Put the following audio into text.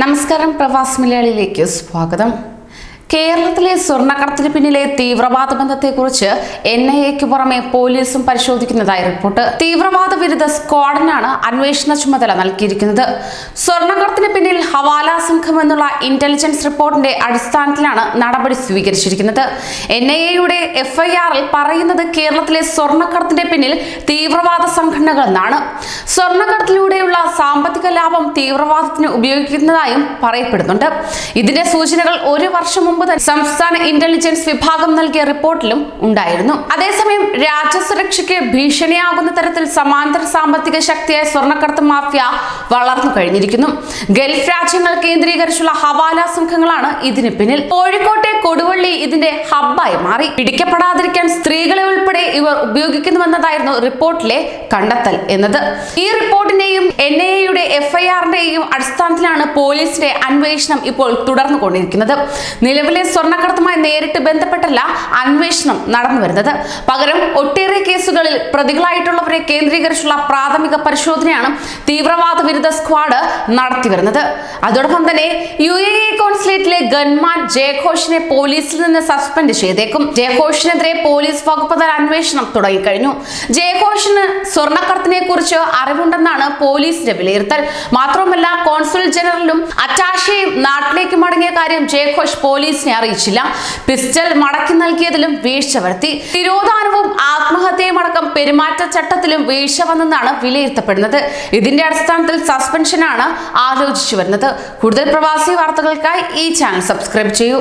നമസ്കാരം പ്രവാസ് മലയാളിയിലേക്ക് സ്വാഗതം. കേരളത്തിലെ സ്വർണക്കടത്തിന് പിന്നിലെ തീവ്രവാദ ബന്ധത്തെക്കുറിച്ച് എൻ ഐ എക്ക് പുറമെ പോലീസും പരിശോധിക്കുന്നതായി റിപ്പോർട്ട്. തീവ്രവാദ വിരുദ്ധ സ്ക്വാഡിനാണ് അന്വേഷണ ചുമതല നൽകിയിരിക്കുന്നത്. സ്വർണക്കടത്തിന് പിന്നിൽ ഹവാല സംഘം എന്നുള്ള ഇന്റലിജൻസ് റിപ്പോർട്ടിന്റെ അടിസ്ഥാനത്തിലാണ് നടപടി സ്വീകരിച്ചിരിക്കുന്നത്. എൻ ഐ എയുടെ എഫ്ഐആറിൽ പറയുന്നത് കേരളത്തിലെ സ്വർണക്കടത്തിന്റെ പിന്നിൽ തീവ്രവാദ സംഘടനകൾ എന്നാണ് സ്വർണക്കടത്തിലൂടെയുള്ള സാമ്പത്തിക ലാഭം തീവ്രവാദത്തിന് ഉപയോഗിക്കുന്നതായും പറയപ്പെടുന്നുണ്ട്. ഇതിന്റെ സൂചനകൾ ഒരു വർഷം മുമ്പ് തന്നെ സംസ്ഥാന ഇന്റലിജൻസ് വിഭാഗം നൽകിയ റിപ്പോർട്ടിലും ഉണ്ടായിരുന്നു. അതേസമയം രാജ്യസുരക്ഷയ്ക്ക് ഭീഷണിയാകുന്ന തരത്തിൽ സമാന്തര സാമ്പത്തിക ശക്തിയായ സ്വർണക്കടത്ത് മാഫിയ വളർന്നു കഴിഞ്ഞിരിക്കുന്നു. ഗൾഫ് രാജ്യങ്ങൾ കേന്ദ്രീകരിച്ചുള്ള ഹവാല സംഘങ്ങളാണ് ഇതിന് പിന്നിൽ. കോഴിക്കോട്ടെ കൊടുവള്ളി ഇതിന്റെ ഹബ്ബായി മാറി. പിടിക്കപ്പെടാതിരിക്കാൻ സ്ത്രീകളെ ഉൾപ്പെടെ ഇവർ ഉപയോഗിക്കുന്നുവെന്നതായിരുന്നു റിപ്പോർട്ടിലെ കണ്ടെത്തൽ എന്നത്. ഈ റിപ്പോർട്ടിനെയും എൻ ഐ എഫ്ഐആറിന്റെയും അടിസ്ഥാനത്തിലാണ് പോലീസിന്റെ അന്വേഷണം ഇപ്പോൾ തുടർന്നുകൊണ്ടിരിക്കുന്നത്. നിലവിലെ സ്വർണക്കടത്തുമായി നേരിട്ട് ബന്ധപ്പെട്ടല്ല അന്വേഷണം നടന്നു വരുന്നത് പകരം ഒട്ടേറെ കേസുകളിൽ പ്രതികളായിട്ടുള്ളവരെ കേന്ദ്രീകരിച്ചുള്ള പ്രാഥമിക പരിശോധനയാണ് തീവ്രവാദ വിരുദ്ധ സ്ക്വാഡ് നടത്തിവരുന്നത് അതോടൊപ്പം തന്നെ യു എ കോൺസുലേറ്റിലെ ഗൺമാൻ ജയഘോഷിനെ പോലീസിൽ നിന്ന് സസ്പെൻഡ് ചെയ്തേക്കും. ജയഘോഷിനെതിരെ പോലീസ് വകുപ്പ് തല അന്വേഷണം തുടങ്ങിക്കഴിഞ്ഞു. ജയഘോഷിന് സ്വർണക്കടത്തിനെ കുറിച്ച് അറിവുണ്ടെന്നാണ് പോലീസിന്റെ വിലയിരുത്തൽ. മാത്രമല്ല കോൺസുൽ ജനറലും അറ്റാഷയും നാട്ടിലേക്ക് മടങ്ങിയ കാര്യം ജയഘോഷ് പോലീസിനെ അറിയിച്ചില്ല. പിസ്റ്റൽ മടക്കി നൽകിയതിലും വീഴ്ച വരുത്തി. തിരോധാനവും അടക്കം പെരുമാറ്റച്ചട്ടത്തിലും വീഴ്ച വന്നെന്നാണ് വിലയിരുത്തപ്പെടുന്നത്. ഇതിന്റെ അടിസ്ഥാനത്തിൽ സസ്പെൻഷനാണ് ആലോചിച്ചു വരുന്നത് കൂടുതൽ പ്രവാസി വാർത്തകൾക്കായി ഈ ചാനൽ സബ്സ്ക്രൈബ് ചെയ്യൂ.